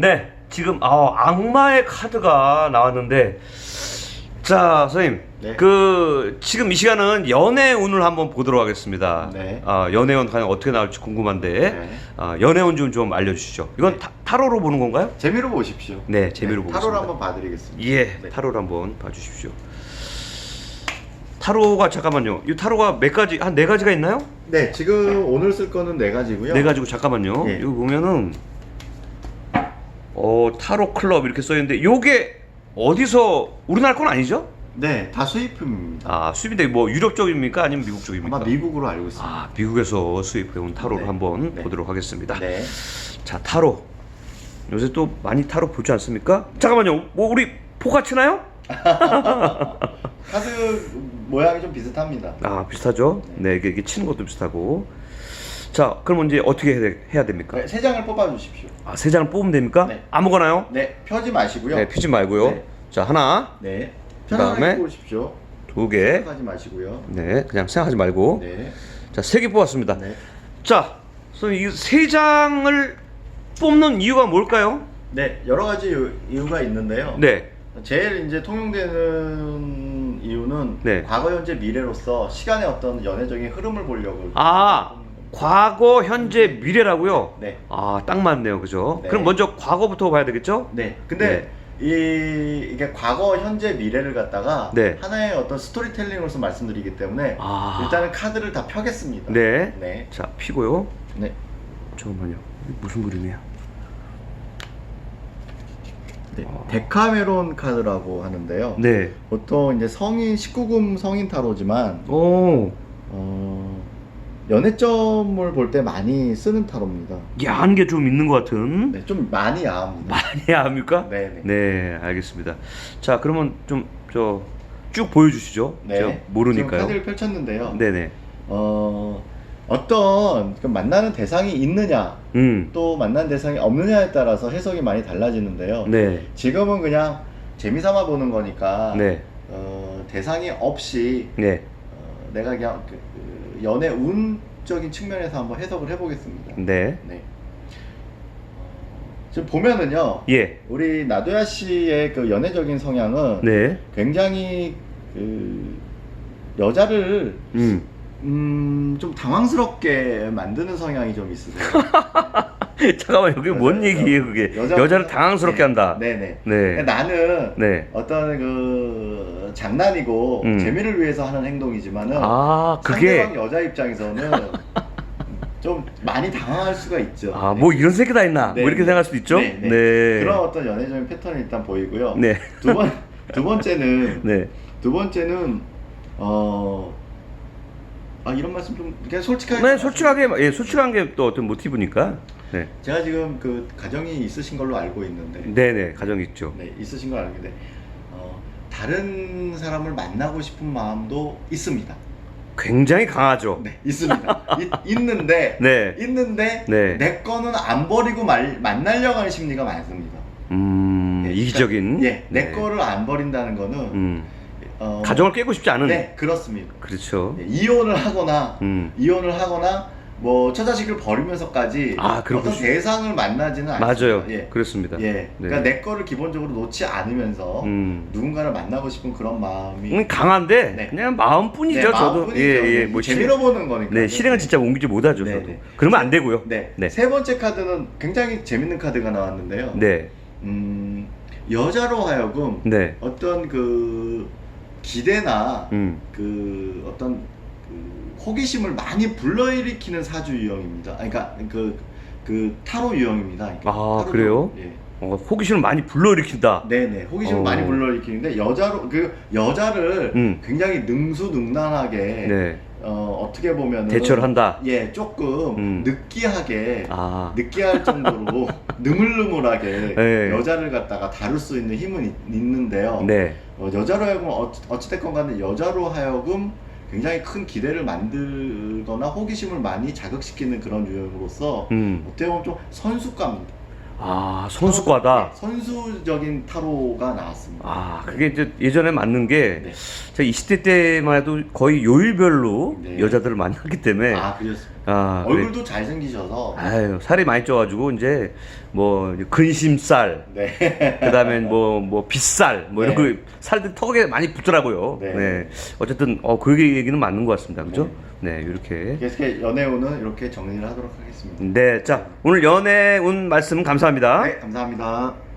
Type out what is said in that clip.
네, 지금 아, 악마의 카드가 나왔는데 자, 선생님. 네. 그 지금 이 시간은 연애 운을 한번 보도록 하겠습니다. 네. 아, 연애 운 과연 어떻게 나올지 궁금한데 네. 아, 연애 운좀 좀 알려 주시죠. 이건 네. 타, 타로로 보는 건가요? 재미로 보십시오. 네, 재미로 보겠습니다. 타로를 한번 봐드리겠습니다. 예, 네. 타로를 한번 봐 주십시오. 타로가 잠깐만요. 이 타로가 몇 가지 한 네 가지가 있나요? 네, 지금 오늘 쓸 거는 네 가지고요. 네 가지고 잠깐만요. 예. 여기 보면은 어 타로 클럽 이렇게 써 있는데 요게 어디서 우리나라 건 아니죠? 네, 다 수입품입니다. 아 수입인데 뭐 유럽 쪽입니까 아니면 미국 쪽입니까? 아마 미국으로 알고 있습니다. 아 미국에서 수입해온 타로를 네. 한번 네. 보도록 하겠습니다. 네. 자 타로 요새 또 많이 타로 보지 않습니까? 잠깐만요. 뭐 우리 포카 치나요? 카드 모양이 좀 비슷합니다. 아 비슷하죠? 네 이게, 이게 치는 것도 비슷하고. 자 그럼 이제 어떻게 해야, 돼- 해야 됩니까? 네, 세 장을 뽑아 주십시오. 아 세 장을 뽑으면 됩니까? 네. 아무거나요? 네, 펴지 마시고요. 네 피지 말고요. 네. 자 하나, 네. 그다음에 편안하게 뽑으십시오. 두 개. 생각하지 마시고요. 네 그냥 생각하지 말고. 네. 자 세 개 뽑았습니다. 네. 자 이세 장을 뽑는 이유가 뭘까요? 네, 여러 가지 이유- 이유가 있는데요. 네. 제일 이제 통용되는 이유는 네. 과거, 현재, 미래로서 시간의 어떤 연애적인 흐름을 보려고. 아 과거, 현재, 미래라고요? 네. 아, 딱 맞네요. 그죠? 네. 그럼 먼저 과거부터 봐야 되겠죠? 네. 근데 이 이게 과거, 현재, 미래를 갖다가 네. 하나의 어떤 스토리텔링으로서 말씀드리기 때문에 아. 일단은 카드를 다 펴겠습니다. 네. 네. 자, 피고요. 네. 잠깐만요. 이게 무슨 그림이야? 네. 데카메론 카드라고 하는데요. 네. 보통 이제 성인 19금 성인 타로지만 오. 어, 연애점을 볼 때 많이 쓰는 타로입니다. 야한 게 좀 있는 것 같은. 네, 좀 많이 야합니다. 많이 야합니까? 네네. 네, 알겠습니다. 자, 그러면 좀 저 쭉 보여주시죠. 제가 네. 지금 모르니까요. 카드를 펼쳤는데요. 네네. 어, 어떤 그 만나는 대상이 있느냐, 음. 또 만나는 대상이 없느냐에 따라서 해석이 많이 달라지는데요. 네. 지금은 그냥 재미삼아 보는 거니까 네. 어, 대상이 없이 네. 어, 내가 그냥 그, 그 연애 운 적인 측면에서 한번 해석을 해보겠습니다. 네. 네. 지금 보면은요, 예. 우리 나도야 씨의 그 연애적인 성향은 네. 굉장히 그 여자를 음. 음, 좀 당황스럽게 만드는 성향이 좀 있으세요. 잠깐만 여기 뭔 얘기예요 그게 여자- 여자를 당황스럽게 네. 한다 네네. 네. 그러니까 나는 네. 어떤 그 장난이고 음. 재미를 위해서 하는 행동이지만은 아 그게 상대방 여자 입장에서는 좀 많이 당황할 수가 있죠. 아 뭐 이런 새끼 다 있나 네, 뭐 이렇게 네. 생각할 수도 있죠 네, 네. 그런 어떤 연애적인 패턴이 일단 보이고요. 네. 두 번, 두 번째는 네. 두 번째는 어. 아 이런 말씀 좀 그냥 솔직하게 네, 솔직하게 예, 솔직한 게 또 어떤 모티브니까. 네. 제가 지금 그 가정이 있으신 걸로 알고 있는데 네, 네. 가정 있죠. 네, 있으신 걸 알고 있는데 어, 다른 사람을 만나고 싶은 마음도 있습니다. 굉장히 강하죠. 네, 있습니다. 이- 있는데 네. 있는데 네. 내 거는 안 버리고 말, 만나려고 하는 심리가 많습니다. 음, 네, 이기적인. 예, 내 네. 거를 안 버린다는 거는 음. 어, 가정을 깨고 싶지 않은. 네, 그렇습니다. 그렇죠. 네, 이혼을 하거나 음. 이혼을 하거나 뭐 처자식을 버리면서까지 아, 어떤. 대상을 만나지는 않습니다. 맞아요. 예. 그렇습니다. 예. 네. 그러니까 내 거를 기본적으로 놓지 않으면서 음. 누군가를 만나고 싶은 그런 마음이 음, 강한데 네. 그냥 마음뿐이죠. 네, 저도 마음뿐이죠. 예, 예. 뭐 재미로 보는 거니까. 네, 실행은 진짜 옮기지 못하죠. 네, 저도. 네. 그러면 안 되고요. 네. 네. 세 번째 카드는 굉장히 재밌는 카드가 나왔는데요. 네. 음, 여자로 하여금 네. 어떤 그 기대나 음. 그 어떤 그 호기심을 많이 불러일으키는 사주 유형입니다. 아니, 그러니까 그, 그 타로 유형입니다. 그러니까 아, 타로도- 그래요? 예. 어, 호기심을 많이 불러일으킨다. 네네 호기심을 어. 많이 불러일으키는데 여자로 그 여자를 음. 굉장히 능수능란하게 네. 어, 어떻게 보면 대처를 한다. 예 조금 음. 느끼하게 아. 느끼할 정도로 느물느물하게 네. 여자를 갖다가 다룰 수 있는 힘은 있, 있는데요. 네. 어, 여자로 하여금 어, 어찌됐건 간에 여자로 하여금 굉장히 큰 기대를 만들거나 호기심을 많이 자극시키는 그런 유형으로서 음. 어떻게 보면 좀 선수감입니다. 아 선수과다. 네, 선수적인 타로가 나왔습니다. 아 그게 이제 예전에 맞는 게 네. 제가 20대 때만 해도 거의 요일별로 네. 여자들을 만났기 때문에 아 그렇습니다. 아, 그래. 얼굴도 잘생기셔서 아유 살이 많이 쪄가지고 이제 뭐 근심살 네. 그다음에 뭐 뭐 빗살 뭐 이런 네. 거 살들 턱에 많이 붙더라고요. 네. 네. 어쨌든 어 그 얘기는 맞는 것 같습니다. 그죠? 네, 이렇게. 그래서 연애운은 이렇게 정리를 하도록 하겠습니다. 네, 자 오늘 연애 운 말씀 감사합니다. 네, 감사합니다.